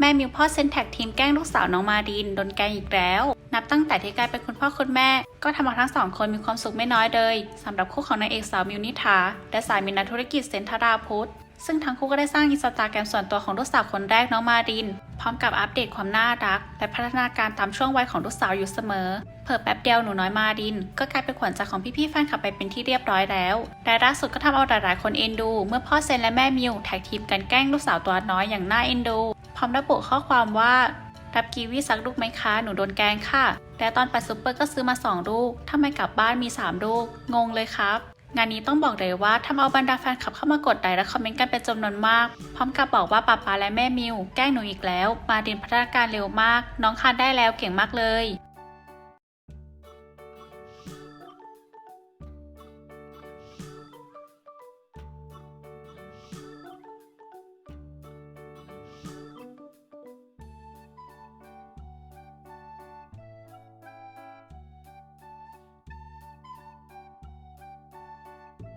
แม่มิวพ่อเซนแท็กทีมแกล้งลูกสาวน้องมาดินโดนแกล้งอีกแล้ว นับตั้งแต่ที่กลายเป็นคุณพ่อคุณแม่ ก็ทำเอาทั้งสองคนมีความสุขไม่น้อยเลยสำหรับคู่ของนางเอกสาวมิวนิธาและสามีนักธุรกิจเซนทราพุทธซึ่งทั้งคู่ก็ได้สร้างอินสตาแกรมส่วนตัวของลูกสาวคนแรกน้องมาดิน พร้อมกับอัปเดตความน่ารัก และพัฒนาการตามช่วงวัยของลูกสาวอยู่เสมอ เพิ่แป๊บเดียวหนูน้อยมาดิน ก็กลายเป็นขวัญใจของพี่ๆแฟนคลับไปเป็นที่เรียบร้อยแล้วและล่าสุดก็ทำเอาหลายๆคนเอ็นดู เมื่อพ่อเซนและแม่มิวแท็กทีมกันแกล้งลูกสาวตัวน้อยอย่างน่าเอ็นดู พร้อมระบุข้อความว่า รับกีวีสักลูกไหมคะ หนูโดนแกงค่ะ และตอนไปซุปเปอร์ก็ซื้อมา 2 ลูกทำไมกลับบ้านมี 3 ลูก งงเลยครับ งานนี้ต้องบอกเลยว่าทำเอาบรรดาแฟนคลับเข้ามากดไลค์และคอมเมนต์กันเป็นจำนวนมาก พร้อมกับบอกว่าป้าป้าและแม่มิว แกล้งหนูอีกแล้ว มาดินพัฒนาการเร็วมาก น้องคานได้แล้วเก่งมากเลย